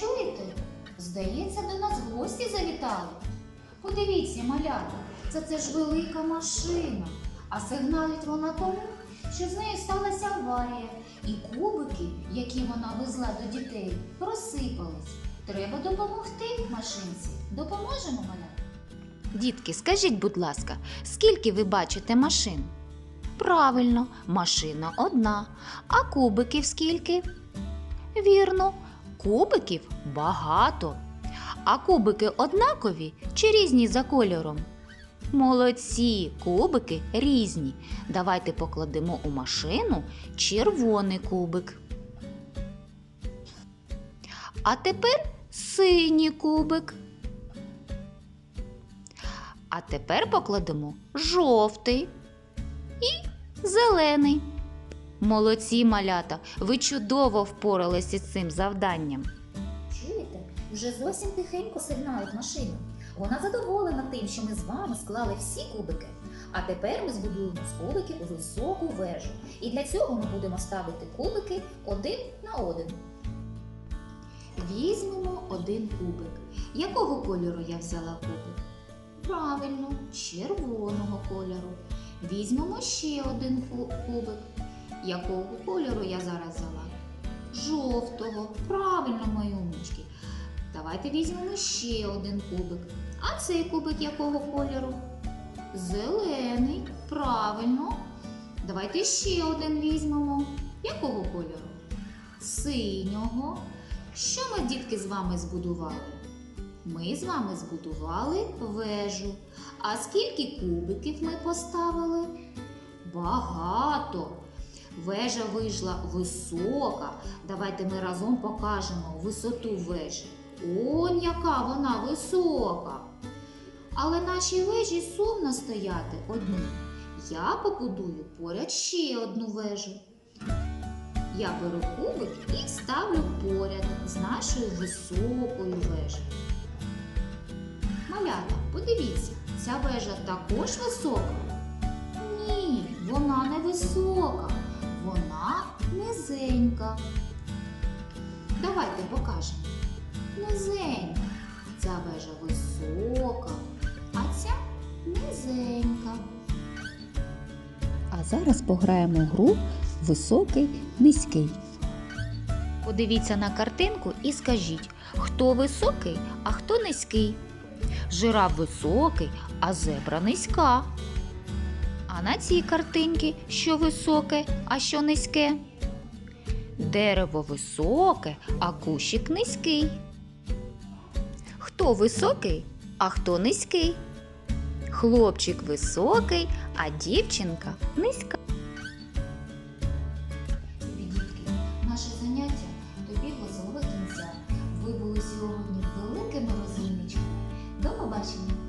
чуєте? Здається, до нас гості завітали. Подивіться, малята, це це ж велика машина. А сигналить вона тому, що з нею сталася аварія, і кубики, які вона везла до дітей, розсипались. Треба допомогти машинці. Допоможемо малята? Дітки, скажіть, будь ласка, скільки ви бачите машин? Правильно, машина одна. А кубиків скільки? Вірно, кубиків багато. А кубики однакові чи різні за кольором? Молодці, кубики різні. Давайте покладемо у машину червоний кубик. А тепер синій кубик. А тепер покладемо жовтий і зелений. Молодці малята, ви чудово впоралися з цим завданням. Чуєте? Вже зовсім тихенько сигналить машина. Вона задоволена тим, що ми з вами склали всі кубики. А тепер ми збудуємо з кубиків високу вежу. І для цього ми будемо ставити кубики один на один. Візьмемо один кубик. Якого кольору я взяла кубик? Правильно, червоного кольору. Візьмемо ще один кубик. Якого кольору я зараз взяла? Жовтого. Правильно, мої умнички. Давайте візьмемо ще один кубик. А цей кубик якого кольору? Зелений. Правильно. Давайте ще один візьмемо. Якого кольору? Синього. Що ми, дітки, з вами збудували? Ми з вами збудували вежу. А скільки кубиків ми поставили? Багато. Вежа вийшла висока. Давайте ми разом покажемо висоту вежі. Он яка вона висока. Але нашій вежі сумно стояти одній. Я побудую поряд ще одну вежу. Я беру кубик і ставлю поряд з нашою високою вежею. Малята, подивіться, ця вежа також висока? Ні, вона не висока, вона низенька. Давайте покажемо. Низенька. Ця вежа висока, а ця низенька. А зараз пограємо гру високий низький. Подивіться на картинку і скажіть, хто високий, а хто низький. Жираф високий, а зебра низька. На цій картинці що високе, а що низьке? Дерево високе, а кущик низький. Хто високий, а хто низький? Хлопчик високий, а дівчинка низька. Дітки, наше заняття добігло свого кінця. Ви були сьогодні великими розумничками. До побачення!